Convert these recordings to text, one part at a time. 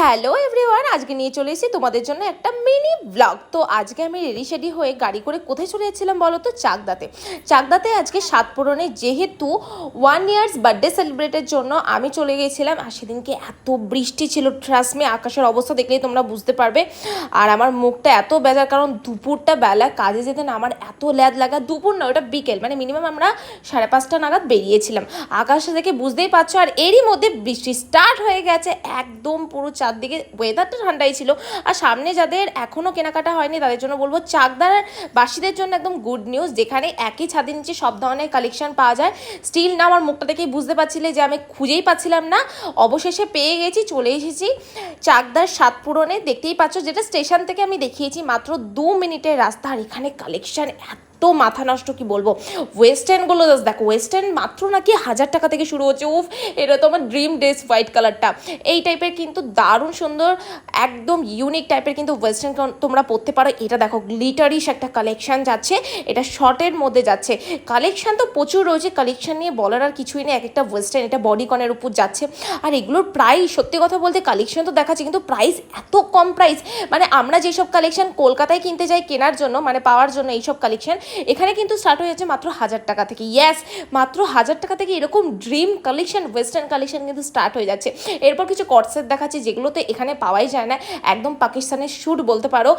Hello everyone আজকে নিয়ে চলে এসেছি তোমাদের জন্য একটা মিনি ব্লগ তো আজকে আমি রেডি শেডি হয়ে গাড়ি করে কোথায় চলে যাচ্ছিলাম বলো তো? চাকদাতে। চাকদাতে আজকে সাত পূরণে যেহেতু ওয়ান ইয়ার্স বার্থডে সেলিব্রেটের জন্য আমি চলে গিয়েছিলাম আর সেদিনকে এত বৃষ্টি ছিল ট্রাস্টমে আকাশের অবস্থা দেখলেই তোমরা বুঝতে পারবে। আর আমার মুখটা এত বেজার, কারণ দুপুরটা বেলা কাজে যেতে না আমার এত ল্যাদ লাগা। দুপুর না, ওটা বিকেল মানে মিনিমাম আমরা সাড়ে পাঁচটা নাগাদ বেরিয়েছিলাম। আকাশে দেখে বুঝতেই পারছ, আর এরই মধ্যে বৃষ্টি স্টার্ট হয়ে গেছে। একদম পুরো চারদিকে ওয়েদারটা ঠান্ডাই ছিল। আর সামনে যাদের এখনও কেনাকাটা হয়নি, তাদের জন্য বলব চাকদার বাসীদের জন্য একদম গুড নিউজ যেখানে একই ছাদের নিচে সব ধরনের কালেকশন পাওয়া যায়। স্টিল না, আমার মুখটা দেখেই বুঝতে পারছিলে যে আমি খুঁজেই পাচ্ছিলাম না। অবশেষে পেয়ে গেছি, চলে এসেছি চাকদার পূরণে। দেখতেই পাচ্ছ, যেটা স্টেশন থেকে আমি দেখিয়েছি মাত্র দু মিনিটের রাস্তা, আর এখানে কালেকশন এত মাথা নষ্ট কি বলব? ওয়েস্টার্নগুলো জাস্ট দেখো ওয়েস্টার্ন মাত্র নাকি হাজার টাকা থেকে শুরু হচ্ছে। উফ, এটা তো আমার ড্রিম ড্রেস হোয়াইট কালারটা এই টাইপের কিন্তু দারুণ সুন্দর, একদম ইউনিক টাইপের কিন্তু ওয়েস্টার্ন তোমরা পরতে পারো। এটা দেখো গ্লিটারিশ একটা কালেকশান যাচ্ছে। এটা শর্টের মধ্যে যাচ্ছে। কালেকশান তো প্রচুর রয়েছে। কালেকশান নিয়ে বলার আর কিছুই নেই। এক একটা ওয়েস্টার্ন এটা বডিকনের উপর যাচ্ছে। আর এগুলোর প্রাইস সত্যি কথা বলতে কালেকশন তো দেখাচ্ছে, কিন্তু প্রাইস এত কম প্রাইস মানে আমরা যেসব কালেকশন কলকাতায় কিনতে যাই কেনার জন্য মানে পাওয়ার জন্য এইসব কালেকশন এখানে কিন্তু স্টার্ট হয়ে যাচ্ছে মাত্র হাজার টাকা থেকে। ইয়াস মাত্র হাজার টাকা থেকে এরকম ড্রিম কালেকশন ওয়েস্টার্ন কালেকশন কিন্তু স্টার্ট হয়ে যাচ্ছে। এরপর কিছু কটসেট দেখাচ্ছে যেগুলোতে এখানে পাওয়াই যায় না। একদম পাকিস্তানের শ্যুট বলতে পারো।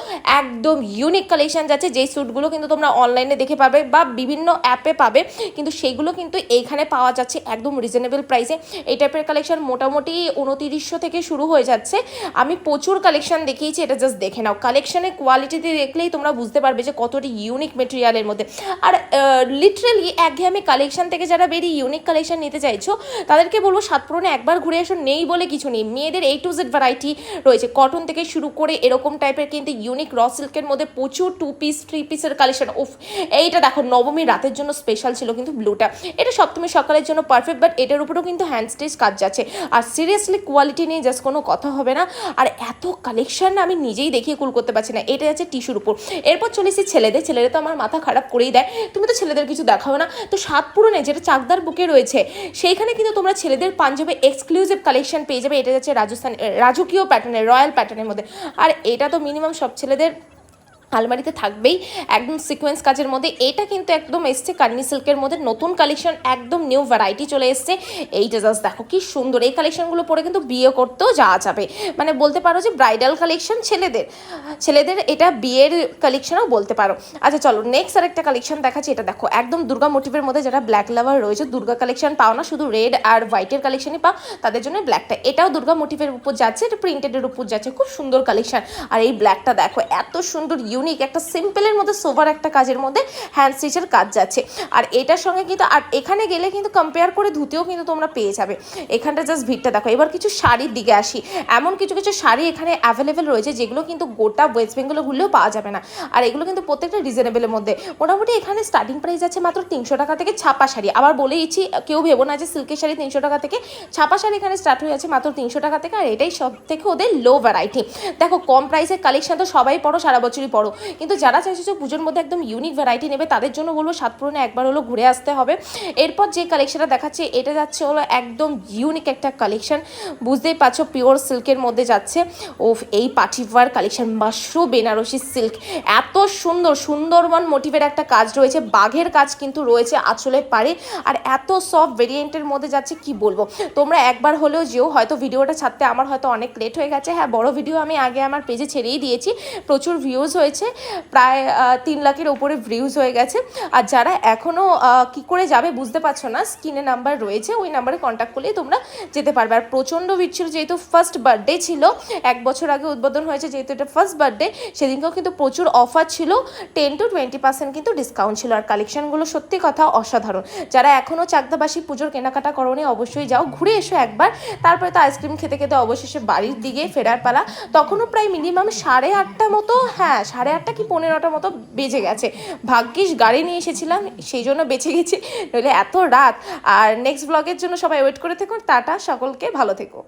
একদম ইউনিক কালেকশন যাচ্ছে। যেই শ্যুটগুলো কিন্তু তোমরা অনলাইনে দেখে পাবে বা বিভিন্ন অ্যাপে পাবে। কিন্তু সেইগুলো কিন্তু এইখানে পাওয়া যাচ্ছে একদম রিজনেবল প্রাইসে এই টাইপের কালেকশন মোটামুটি উনতিরিশশো থেকে শুরু হয়ে যাচ্ছে। আমি প্রচুর কালেকশন দেখিয়েছি, এটা জাস্ট দেখে নাও। কালেকশনের কোয়ালিটিতে দেখলেই তোমরা বুঝতে পারবে যে কতটি ইউনিক মেটেরিয়ালের মধ্যে। আর লিটারালি একঘেয়েমি কালেকশন থেকে যারা বেরিয়ে ইউনিক কালেকশন নিতে চাইছো, তাদেরকে বলব সাতপুরনে একবার ঘুরে এসো, নেই বলে কিছু নেই। মেয়েদের এই টু জেড ভ্যারাইটি রয়েছে। কটন থেকে শুরু করে এরকম টাইপের কিন্তু ইউনিক র সিল্কের মধ্যে প্রচুর টু পিস থ্রি পিসের কালেকশন উফ, এইটা দেখো নবমী রাতের জন্য স্পেশাল ছিল কিন্তু ব্লুটা এটা সপ্তমী সকালের জন্য পারফেক্ট বাট এটার উপরেও কিন্তু হ্যান্ড স্টিচ কাজ যাচ্ছে। আর সিরিয়াসলি কোয়ালিটি নিয়ে জাস্ট কোনো কথা হবে না। আর এত কালেকশন আমি নিজেই দেখিয়ে কুল করতে পারছি না। এটা যাচ্ছে টিস্যুর উপর। এরপর চলে এসেছি ছেলেদের। ছেলেদের তো আমার মাথা খারাপ করেই দেয়। তুমি তো ছেলেদের কিছু দেখাও না। তো সাত পূরণে যেটা চাকদার বুকে রয়েছে, সেইখানে কিন্তু তোমরা ছেলেদের পাঞ্জাবে এক্সক্লুসিভ কালেকশন পেয়ে যাবে। এটা যাচ্ছে রাজস্থান রাজকীয় প্যাটার্নের রয়্যাল প্যাটার্নের মধ্যে। আর এটা তো মিনিমাম সব ছেলেদের আলমারিতে থাকবেই। একদম সিকোয়েন্স কাজের মধ্যে। এটা কিন্তু একদম এসছে কার্নি সিল্কের মধ্যে। নতুন কালেকশন একদম নিউ ভ্যারাইটি চলে এসছে। এইটা জাস্ট দেখো কি সুন্দর। এই কালেকশনগুলো পরে কিন্তু বিয়ে করতেও যাওয়া যাবে। মানে বলতে পারো যে ব্রাইডাল কালেকশন ছেলেদের। ছেলেদের এটা বিয়ের কালেকশনও বলতে পারো। আচ্ছা চলো নেক্সট আরেকটা কালেকশন দেখাচ্ছি। এটা দেখো, একদম দুর্গা মোটিভের মধ্যে যারা ব্ল্যাক লাভার রয়েছে, দুর্গা কালেকশন পাও না। শুধু রেড আর হোয়াইটের কালেকশনই পাও। তাদের জন্য ব্ল্যাকটা এটাও দুর্গা মোটিভের উপর যাচ্ছে, এটা প্রিন্টেডের উপর যাচ্ছে। খুব সুন্দর কালেকশন আর এই ব্ল্যাকটা দেখো, এত সুন্দর ইউনিক, একটা সিম্পলের মধ্যে সোভার একটা কাজের মধ্যে হ্যান্ড স্টিচের কাজ যাচ্ছে। আর এটার সঙ্গে কিন্তু, আর এখানে গেলে কিন্তু কম্পেয়ার করে ধুতেও কিন্তু তোমরা পেয়ে যাবে। এখানটা জাস্ট ভিড়টা দেখো। এবার কিছু শাড়ির দিকে আসি। এমন কিছু কিছু শাড়ি এখানে অ্যাভেলেবেল রয়েছে, যেগুলো কিন্তু গোটা ওয়েস্ট বেঙ্গলে ঘুরলেও পাওয়া যাবে না। আর এগুলো কিন্তু প্রত্যেকটা রিজনেবলের মধ্যে। মোটামুটি এখানে স্টার্টিং প্রাইস আছে মাত্র তিনশো টাকা থেকে ছাপা শাড়ি। আবার বলে বলেইছি কেউ ভেবো না যে সিল্কের শাড়ি তিনশো টাকা থেকে ছাপা শাড়ি এখানে স্টার্ট হয়ে আছে মাত্র তিনশো টাকা থেকে, আর এটাই সব থেকে ওদের লো ভ্যারাইটি দেখো, কম প্রাইসের কালেকশন তো সবাই পড়ো সারা বছরই পড়ো কিন্তু যারা চাইছে যে পুজোর মধ্যে একদম ইউনিক ভ্যারাইটি নেবে, তাদের জন্য বলব সাত পূরণে একবার হলো ঘুরে আসতে হবে। এরপর যে কালেকশনটা দেখাচ্ছে, এটা যাচ্ছে হলো একদম ইউনিক একটা কালেকশন বুঝতেই পারছ পিওর সিল্কের মধ্যে যাচ্ছে। ও এই পাঠিওয়ার কালেকশন মাশরু বেনারসি সিল্ক এত সুন্দর, সুন্দরবন মোটিভের একটা কাজ রয়েছে। বাঘের কাজ কিন্তু রয়েছে আঁচলে পারে আর এত সফট ভেরিয়েন্টের মধ্যে যাচ্ছে, কি বলব? তোমরা একবার হলেও যেও, হয়তো ভিডিওটা ছাড়তে আমার হয়তো অনেক লেট হয়ে গেছে। হ্যাঁ বড় ভিডিও আমি আগে আমার পেজে ছেড়েই দিয়েছি। প্রচুর ভিউজ হয়েছে। প্রায় তিন লাখের ওপরে ভিউজ হয়ে গেছে। আর যারা এখনও কি করে যাবে বুঝতে পারছ না স্ক্রিনে নাম্বার রয়েছে, ওই নাম্বারে কন্ট্যাক্ট করলেই তোমরা যেতে পারবে। আর প্রচণ্ড ভিড় ছিল, যেহেতু ফার্স্ট বার্থডে ছিল, এক বছর আগে উদ্বোধন হয়েছে, যেহেতু এটা ফার্স্ট বার্থডে সেদিনকেও কিন্তু প্রচুর অফার ছিল টেন টু টোয়েন্টি পার্সেন্ট কিন্তু ডিসকাউন্ট ছিল। আর কালেকশনগুলো সত্যি কথা অসাধারণ। যারা এখনও চাকদাবাসী পুজোর কেনাকাটা করোনি, অবশ্যই যাও, ঘুরে এসো একবার। তারপরে তো আইসক্রিম খেতে খেতে অবশেষে বাড়ির দিকে ফেরার পালা। তখনও প্রায় মিনিমাম সাড়ে আটটা মতো হ্যাঁ সাড়ে আটটা কি পনেরোটা মতো বেজে গেছে। ভাগ্যিস গাড়ি নিয়ে এসেছিলাম, সেই জন্য বেঁচে গেছি। নইলে এত রাত। আর নেক্সট ব্লগের জন্য সবাই ওয়েট করে থেকো। টাটা, সকলকে ভালো থেকো।